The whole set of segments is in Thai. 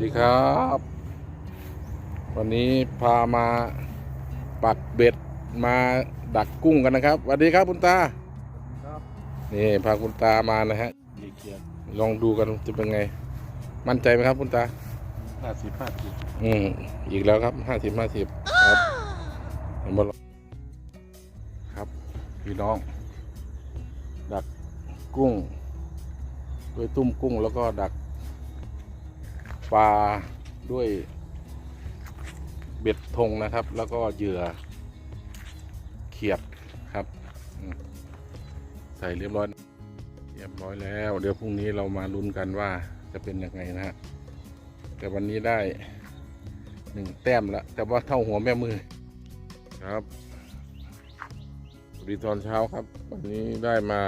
ดีครับ วันนี้พามาปักเบ็ดมาดักกุ้งกันนะครับสวัสดีครับคุณตาครับนี่พาคุณตามานะฮะยี่เกียรลองดูกันจะเป็นไง มั่นใจไหมครับคุณตาห้าสิบห้าสิบอืมอีกแล้วครับห้าสิบห้าสิบครับเห็นบ่ล่ะครับพี่น้อง ดักกุ้ง ด้วยตุ้มกุ้งแล้วก็ดัก ปลาด้วยเบ็ดธงนะครับ แล้วก็เหยื่อเขียดครับ ใส่เรียบร้อยเรียบร้อยแล้ว เดี๋ยวพรุ่งนี้เรามาลุ้นกันว่าจะเป็นยังไงนะฮะแต่วันนี้ได้หนึ่งแต้มแล้ว แต่ว่าเท่าหัวแม่มือครับสวัสดีตอนเช้าครับ วันนี้ได้มา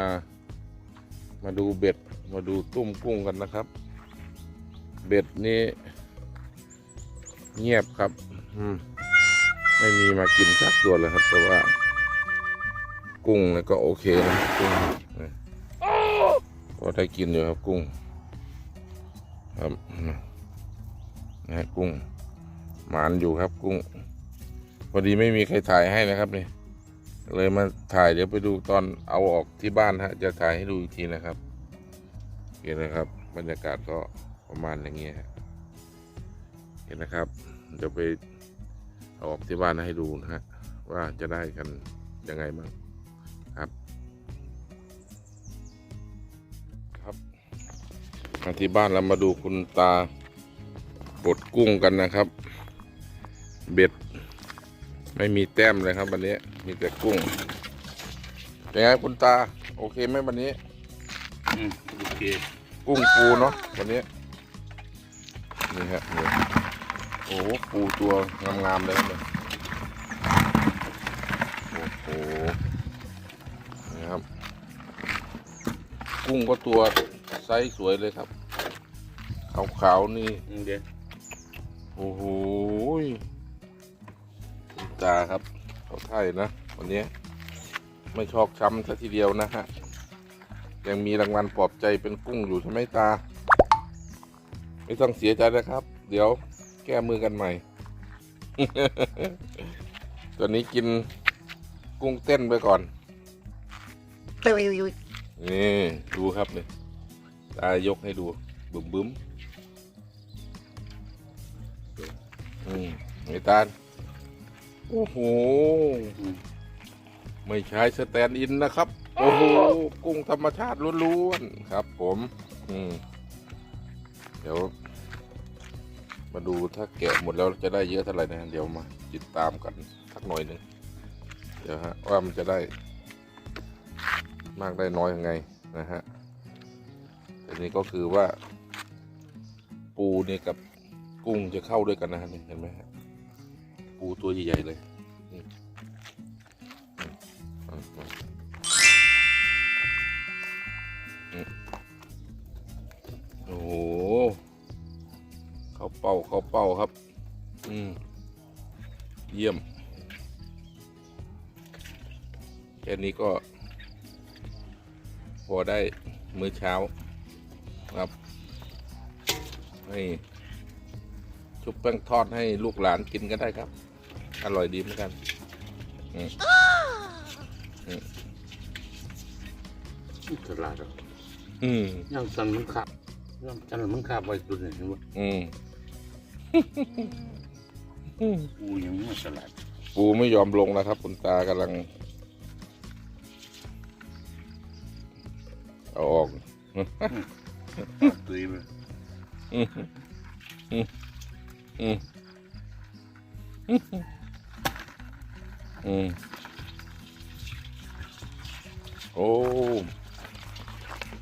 มาดูเบ็ดมาดูตุ้มกุ้งกันนะครับ เบ็ดนี้เงียบครับ อืมไม่มีมากินสักตัวเลยครับ แต่ว่า กุ้งเนี่ยก็โอเคนะกุ้งก็ได้กินอยู่ครับกุ้ง ครับนะฮะกุ้งหมานอยู่ครับกุ้ง พอดีไม่มีใครถ่ายให้นะครับนี่เลยมาถ่ายเดี๋ยวไปดูตอนเอาออกที่บ้านฮะ จะถ่ายให้ดูอีกทีนะครับเห็นนะครับ บรรยากาศก็ ประมาณอย่างเงี้ยฮะเห็นนะครับ เดี๋ยวไปเอาออกที่บ้านให้ดูนะฮะว่าจะได้กันยังไงบ้างครับ ครับมาที่บ้านเรามาดูคุณตาบดกุ้งกันนะครับ เบ็ด ไม่มีแต้มเลยครับวันนี้มีแต่กุ้งเป็นไงคุณตา โอเคไหมวันนี้อืมโอเค กุ้งปูเนาะวันนี้ นี่ฮะนี่โอ้โหปูตัวงามๆเลยครับเนี่ยโอ้โหนี่ครับ กุ้งก็ตัวไซส์สวยเลยครับ ขาวๆนี่อืมเดี๋ยวโอ้โหยคุณตาครับเขาไทยนะ วันนี้ไม่ชอกช้ำซะทีเดียวนะฮะ ยังมีรางวัลปลอบใจเป็นกุ้งอยู่ใช่ไหมตา ไม่ต้องเสียใจนะครับ เดี๋ยวแก้มือกันใหม่ ตอนนี้กินกุ้งเต้นไปก่อนนี่ดูครับเนี่ยตายกให้ดูบึ้มบึ้มอืมไอ้ตาลโอ้โหอืมไม่ใช้สแตนด์อินนะครับ โอ้โห กุ้งธรรมชาติล้วนๆ ครับผม อืม เดี๋ยว มาดูถ้าแกะหมดแล้วจะได้เยอะเท่าไหร่นะเดี๋ยวมาติดตามกันสักหน่อยหนึ่งเดี๋ยวฮะว่ามันจะได้ มากได้น้อยยังไงนะฮะอันนี้ก็คือว่า ปูนี่กับกุ้งจะเข้าด้วยกันนะฮะนี่เห็นไหมฮะปูตัวใหญ่ๆเลยนี่อืม ป่าเขาเป่าครับ อืม เยี่ยมแค่นี้ก็ พอได้มื้อเช้าครับให้ชุบแป้งทอดให้ลูกหลานกินก็ได้ครับ อร่อยดีเหมือนกันอืมฉลาดอะอืมยังสั่นมันขาบยังสั่นมันขาบไว้ตัวนี้เห็นไหมอืม กูยังไม่ฉลาดปูไม่ยอมลงนะครับ คุณตากำลัง เอาออกตุยไปอืมอืมอืมอืมโอ้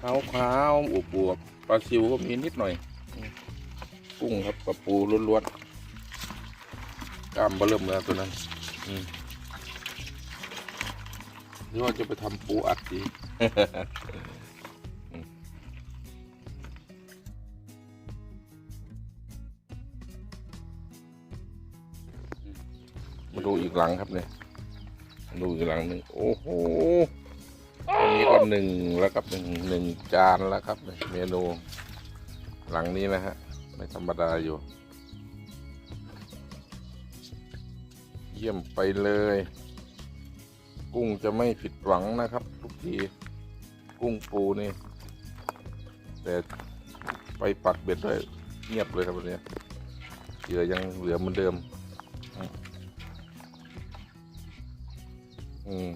ขาวขาวอวบบวบๆปลาซิวก็มีนิดหน่อย กุ้งครับปลาปูล้วนๆกล้ามเบริ่มแล้วตัวนั้นนี่ว่าจะไปทำปูอัดดีมาดูอีกหลังครับเนี่ยมาดูอีกหลังหนึ่งโอ้โหอันนี้ก็หนึ่งแล้วครับหนึ่งหนึ่งจานแล้วครับเมนูหลังนี้นะฮะ ไม่ธรรมดาอยู่ เยี่ยมไปเลย กุ้งจะไม่ผิดหวังนะครับ ทุกที กุ้งปูนี่ แต่ไปปักเบ็ดด้วยเงียบเลยครับวันนี้เหยื่อยังเหลือเหมือนเดิม อืม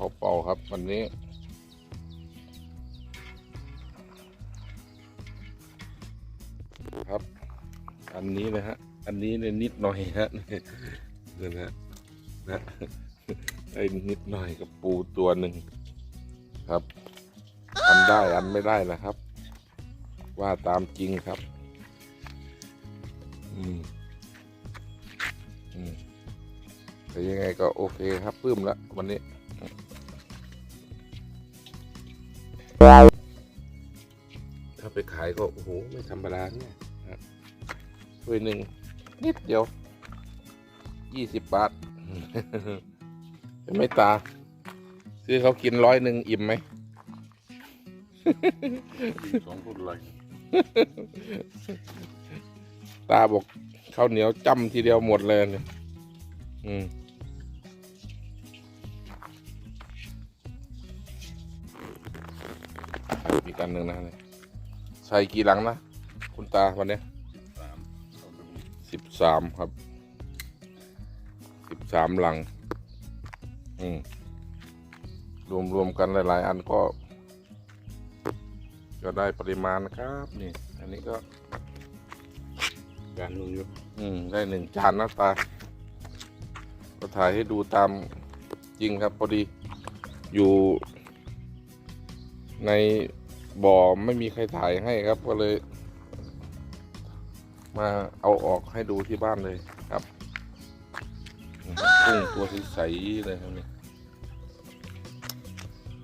เขาเป่าครับ วันนี้ ครับ อันนี้นะฮะ อันนี้เนี่ยนิดหน่อยฮะนี่นะนะได้นิดหน่อยกับปูตัวหนึ่งครับอันได้อันไม่ได้นะครับ ว่าตามจริงครับ อืมอืมแต่ยังไงก็โอเคครับปลื้มแล้ววันนี้ ถ้าไปขายก็โอ้โหไม่ธรรมดาเนี่ยนะครับถ้วยหนึ่งนิดเดียวยี่สิบบาทเป็นไหม่ตา ซื้อเขากินร้อยหนึ่งอิ่มไหมสองคนเลยตาบอกข้าวเหนียวจ้ำทีเดียวหมดเลยเนี่ยอืม อีกอันหนึ่งนะเนี่ยใส่กี่หลังนะ คุณตาวันเนี้ยสามเอาไปสิบสามครับสิบสามหลัง อืมรวมรวมกันหลาย ๆ อันก็ ก็ได้ปริมาณนะครับ นี่ อันนี้ก็การนุ่งอยู่อืม ได้หนึ่งจานนะตา ก็ถ่ายให้ดูตามจริงครับพอดี อยู่ใน บ่อไม่มีใครถ่ายให้ครับก็เลย มาเอาออกให้ดูที่บ้านเลยครับอืมกุ้งตัวใสๆเลยครับนี่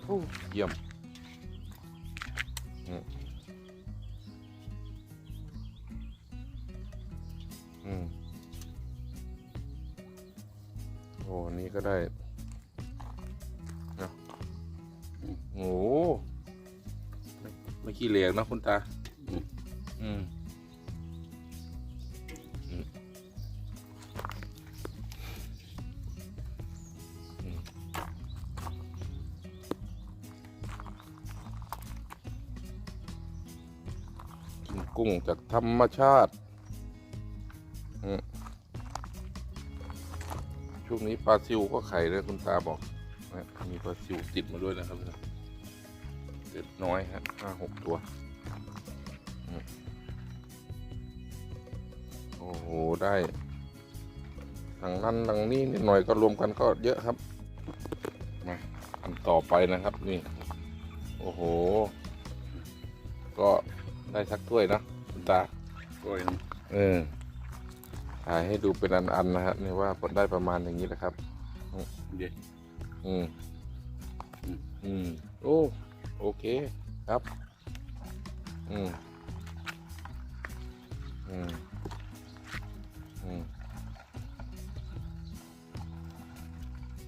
โอ้เยี่ยมอืมอืมโอ้นี่ก็ได้ ไม่ขี้เหลกนะคุณตา อืมอืมอืมกินกุ้งจากธรรมชาติอืมช่วงนี้ปลาซิวก็ไข่เลยคุณตาบอกนะมีปลาซิวติดมาด้วยนะครับเด็ด น้อยฮะห้าหกตัว โอ้โห ได้ทางนั้นทางนี้นิดหน่อยก็รวมกันก็เยอะครับ มาอันต่อไปนะครับนี่ โอ้โห ก็ได้สักถ้วยนะคุณตาก็ยังเออถ่ายให้ดูเป็นอันๆนะฮะนี่ว่าได้ประมาณอย่างนี้นะครับเด็ดอืม อืมอืมโอ้ โอเคครับ อืม อืม อืม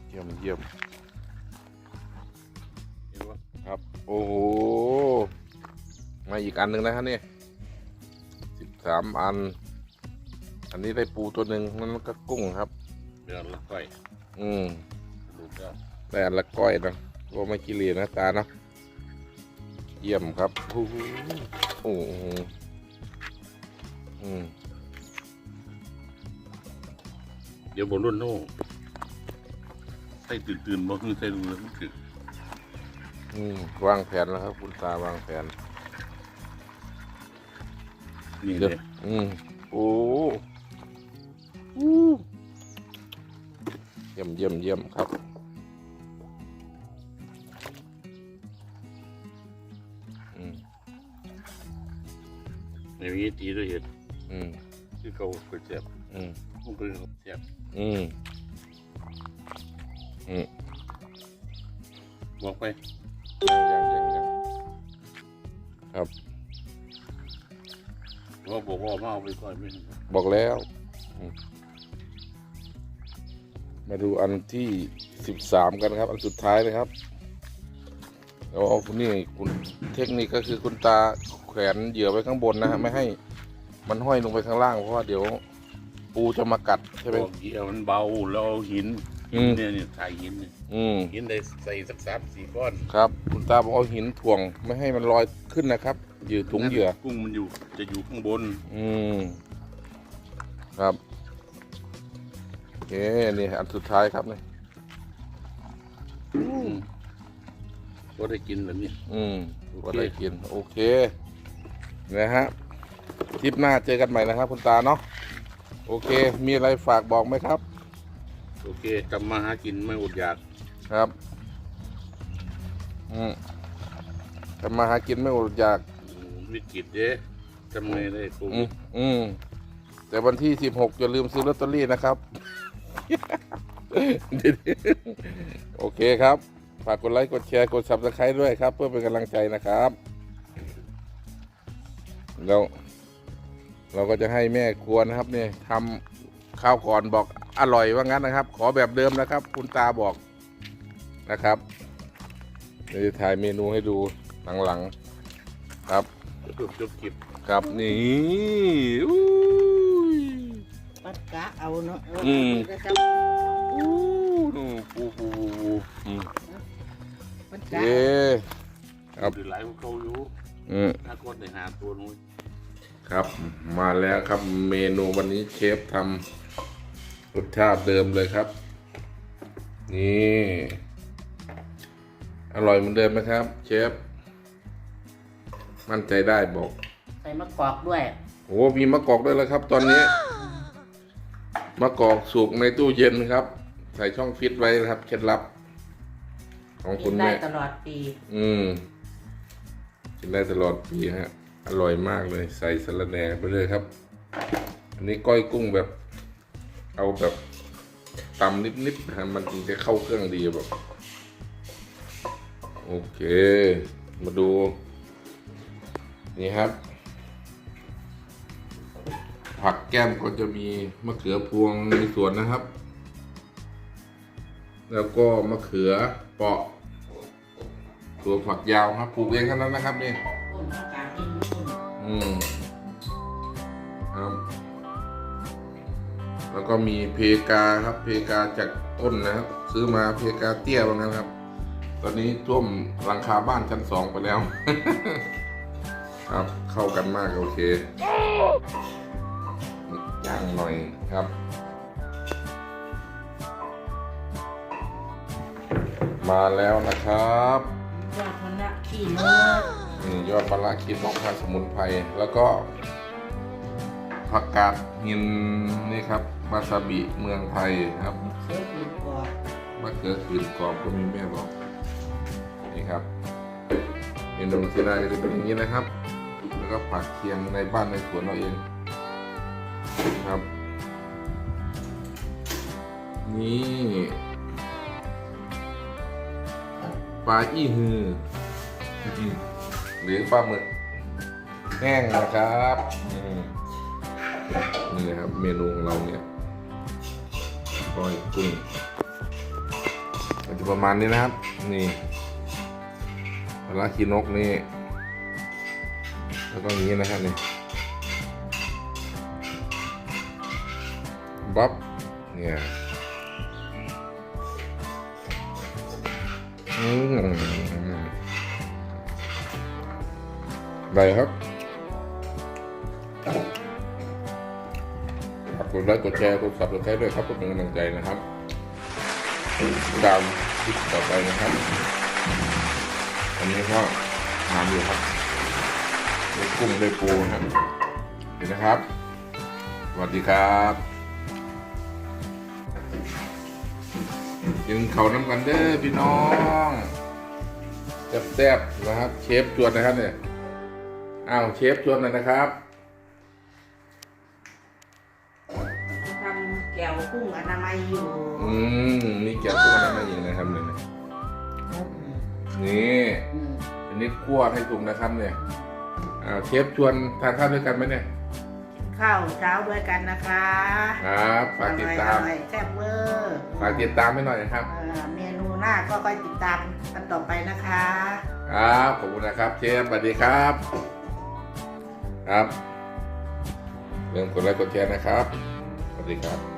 เยี่ยมเยี่ยมเห็นว่าครับ โอ้โห มาอีกอันหนึ่งนะครับเนี่ยสิบสามอัน อันนี้ได้ปูตัวหนึ่งนั่นก็กุ้งครับ เดือนละก้อย อืมดูดแล้วแต่อันละก้อยนะก็ไม่กิเลสนะตาเนาะ เยี่ยมครับโอ้โหโอ้โหอืมเดี๋ยวบนรุ่นโน่ใส่ตื่นตื่นๆบ่คือใส่ดูแล้วมันถึกอืมวางแผนแล้วครับ คุณตาวางแผน นี่เดี๋ยวเลยอืมโอ้อู้เยี่ยมเยี่ยมเยี่ยมครับ ในวิธีด้วยเห็ดอืมคือเขาก๋วยเจ็บอืมมันคือเจ็บอืมอืมบอกไปยังยังยังยังครับว่าบอกว่ามาเอาไปก่อนไม่บอกแล้วอืมมาดูอันที่สิบสามกันครับ อันสุดท้ายเลยครับเราเอานี่คุณเทคนิคก็คือคุณตาแขวนเหยื่อไว้ข้างบนนะฮะไม่ให้มันห้อยลงไปข้างล่างเพราะว่าเดี๋ยวปูจะมากัดใช่ไหม บอกเกียร์มันเบาแล้วเอาหินอืม เนี่ยเนี่ยใส่หินเนี่ยอืม หินได้ใส่สักสามสี่ก้อนครับคุณตาบอกเอาหินถ่วงไม่ให้มันลอยขึ้นนะครับเหยื่อถุงเหยื่อ กุ้งมันอยู่จะอยู่ข้างบนอืม ครับโอเคนี่อันสุดท้ายครับนี่ก็ได้กินแบบนี้ อืมโอเคก็ได้กิน โอเค นะฮะทริปหน้าเจอกันใหม่นะครับคุณตาเนาะโอเค มีอะไรฝากบอกไหมครับ โอเคทำมาหากินไม่อดอยากครับอืมทำมาหากินไม่อดอยากวิกฤตเด้ทำไงได้โคอืวิมดอืมแต่วันที่สิบหกอย่าลืมซื้อลอตเตอรี่นะครับ โอเคครับ ฝากกดไลค์กดแชร์กด subscribe ด้วยครับ เพื่อเป็นกำลังใจนะครับ แล้ว เราก็จะให้แม่ครัวนะครับเนี่ยทำข้าวก่อนบอกอร่อยว่างั้นนะครับ ขอแบบเดิมนะครับ คุณตาบอกนะครับเดี๋ยวจะถ่ายเมนูให้ดูหลังๆครับจบจบคลิปครับนี่อุ้ยปัดกะเอาเนาะอืมเอออู้ดูปูปูปูปูอืมปัดโอกะเคครับหรือหลายของเขาอยู่ อืมถ้าคนได้หาตัวนู้นครับ มาแล้วครับเมนูวันนี้เชฟทำรสชาติเดิมเลยครับ นี่ อร่อยเหมือนเดิมไหมครับ เชฟ มั่นใจได้บอก ใส่มะกอกด้วย โอ้มีมะกอกด้วยแล้วครับ ตอนนี้ มะกอกสุกในตู้เย็นครับ ใส่ช่องฟิตไว้นะครับ เคล็ดลับ ของกิคุนณได้แม่ตลอดปี อืม กินได้ตลอดปีฮะอร่อยมากเลยใส่สะระแหน่ไปเลยครับ อันนี้ก้อยกุ้งแบบ เอาแบบตำนิดๆนะฮะมันถึงจะเข้าเครื่องดีแบบ โอเค มาดู นี่ครับ ผักแก้มก็จะมีมะเขือพวงในสวนนะครับ แล้วก็มะเขือเปาะ ตัวฝักยาวครับปลูกเองเท่านั้นนะครับนี่ต้นมะกากินต้นอืมครับ แล้วก็มีเพกาครับ เพกาจากต้นนะครับ ซื้อมาเพกาเตี้ยว่างั้นครับ ตอนนี้ท่วมหลังคาบ้านชั้นสองไปแล้ว ครับ เข้ากันมากโอเคย่างหน่อยครับมาแล้วนะครับ ยอดมันละขี้เนื้อนี่ยอดปลาร้าคิดน้องพันสมุนไพรแล้วก็ ผักกาดหินนี่ครับวาซาบิเมืองไทยครับเสือปีกกอกมะเขือขืนกรอบก็มีแม่บอกนี่ครับเมนูที่ได้ก็จะเป็นอย่างนี้นะครับ แล้วก็ผักเคียงในบ้านในสวนเราเองครับ นี่ ปลาอี้ฮือหรือปลาหมึกแห้งนะครับอืมนี่นะครับเมนูของเราเนี่ยก้อยกุ้งก็จะประมาณนี้นะครับ นี่ปลาร้าคีนกนี่แล้วก็อย่างนี้นะครับนี่บ๊อบเนี่ย ได้ครับฝากกดไลค์กดแชร์กด subscribe ด้วยครับเพื่อเป็นกำลังใจนะครับตามคลิปต่อไปนะครับ อันนี้ก็ทานอยู่ครับได้กุ้งได้ปูนะครับเห็นนะครับ สวัสดีครับ กินเขาวน้ำกันเด้อพี่น้องแซ่บๆนะครับ เชฟจวนนะครับเนี่ยอ้าวเชฟชวนหน่อยนะครับทำแก้วกุ้งอนามัยอยู่ อืมนี่แกงกุ้งน้ำมันอย่างนะครับเนี่ยนี่อืมอันนี้คั่วให้ถูกนะครับเนี่ยอ้าวเชฟชวนทานข้าวด้วยกันไหมเนี่ยเข้าวเช้าด้วยกันนะคะครับฝากติดตามอร่อยๆแซ่บเวอร์ฝากติดตามให้หน่อยนะครับเอ่อเมนูหน้าก็ค่อยติดตามกันต่อไปนะคะครับขอบคุณนะครับเชฟสวัสดีครับ ครับเรื่องกดไลค์กดแชร์นะครับสวัสดีครับ